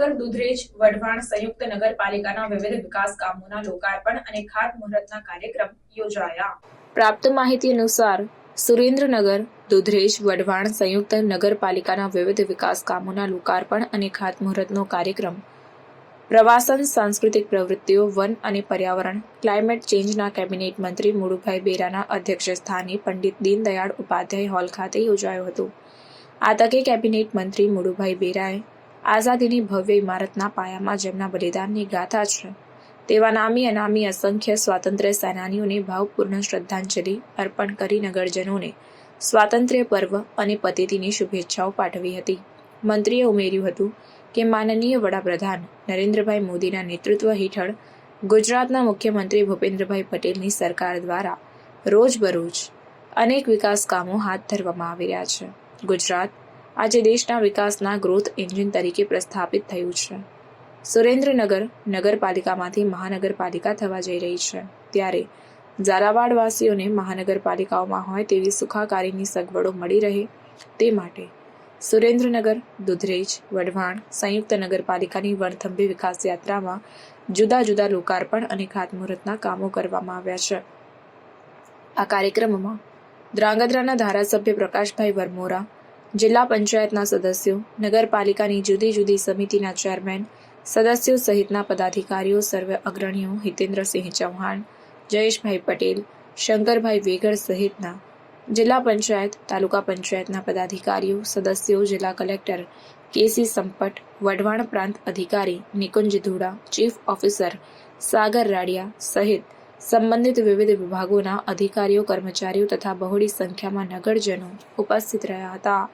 સુરેન્દ્રનગર દુધરેજ, વઢવાણ સંયુક્ત નગરપાલિકાના વિવિધ વિકાસ કામોના લોકાર્પણ અને ખાતમુહૂર્તના કાર્યક્રમ યોજાયા. પ્રાપ્ત માહિતી અનુસાર, સુરેન્દ્રનગર, દુધરેજ, વઢવાણ સંયુક્ત નગરપાલિકાના વિવિધ વિકાસ કામોના લોકાર્પણ અને ખાતમુહૂર્તનો કાર્યક્રમ, પ્રવાસન, સાંસ્કૃતિક પ્રવૃત્તિઓ, વન અને પર્યાવરણ, ક્લાઇમેટ ચેન્જના કેબિનેટ મંત્રી મુળુભાઈ બેરાના અધ્યક્ષસ્થાને પંડિત દીનદયાળ ઉપાધ્યાય હોલ ખાતે યોજાયો હતો. આ તકે કેબિનેટ મંત્રી મુળુભાઈ બેરાએ આઝાદીની ભવ્ય ઇમારતના પાયામાં જેમના બલિદાનની ગાથા છે, તેવા નામી અનામી અસંખ્ય સ્વાતંત્ર્ય સેનાનીઓને ભાવપૂર્ણ શ્રદ્ધાંજલિ અર્પણ કરી નગરજનોને સ્વાતંત્ર્ય પર્વ અને પતેતીની શુભેચ્છાઓ પાઠવી હતી. મંત્રીએ ઉમેર્યું હતું કે માનનીય વડાપ્રધાન નરેન્દ્રભાઈ મોદીના નેતૃત્વ હેઠળ ગુજરાતના મુખ્યમંત્રી ભૂપેન્દ્રભાઈ પટેલની સરકાર દ્વારા રોજબરોજ અનેક વિકાસ કામો હાથ ધરવામાં આવી રહ્યા છે. ગુજરાત આજે દેશના વિકાસના ગ્રોથ એન્જિન તરીકે પ્રસ્થાપિત થયું છે. સુરેન્દ્રનગર નગરપાલિકામાંથી મહાનગરપાલિકા થવા જઈ રહી છે. ત્યારે ઝારાવાડવાસીઓને મહાનગરપાલિકાઓમાં હોય તેવી સુખાકારીની સગવડો મળી રહે તે માટે સુરેન્દ્રનગર, દુધરેજ, વઢવાણ સંયુક્ત નગરપાલિકાની વણથંભી વિકાસ યાત્રામાં જુદા જુદા લોકાર્પણ અને ખાતમુહૂર્તના કામો કરવામાં આવ્યા છે. આ કાર્યક્રમમાં ધ્રાંગધ્રાના ધારાસભ્ય પ્રકાશભાઈ વરમોરા જિલ્લા પંચાયતના સદસ્યો, નગરપાલિકાની જુદી જુદી સમિતિના ચેરમેન, સદસ્યો સહિતના પદાધિકારીઓ, સર્વે અગ્રણીઓ હિતેન્દ્રસિંહ ચૌહાણ, જયેશભાઈ પટેલ, શંકરભાઈ વેગડ સહિતના જિલ્લા પંચાયત, તાલુકા પંચાયતના પદાધિકારીઓ, સદસ્યો, જિલ્લા કલેક્ટર, કેસી સંપટ, વઢવાણ પ્રાંત અધિકારી નિકુંજ ધુડા, ચીફ ઓફિસર સાગર રાડિયા સહિત સંબંધિત વિવિધ વિભાગોના અધિકારીઓ, કર્મચારીઓ તથા બહોળી સંખ્યામાં નગરજનો ઉપસ્થિત રહ્યા હતા.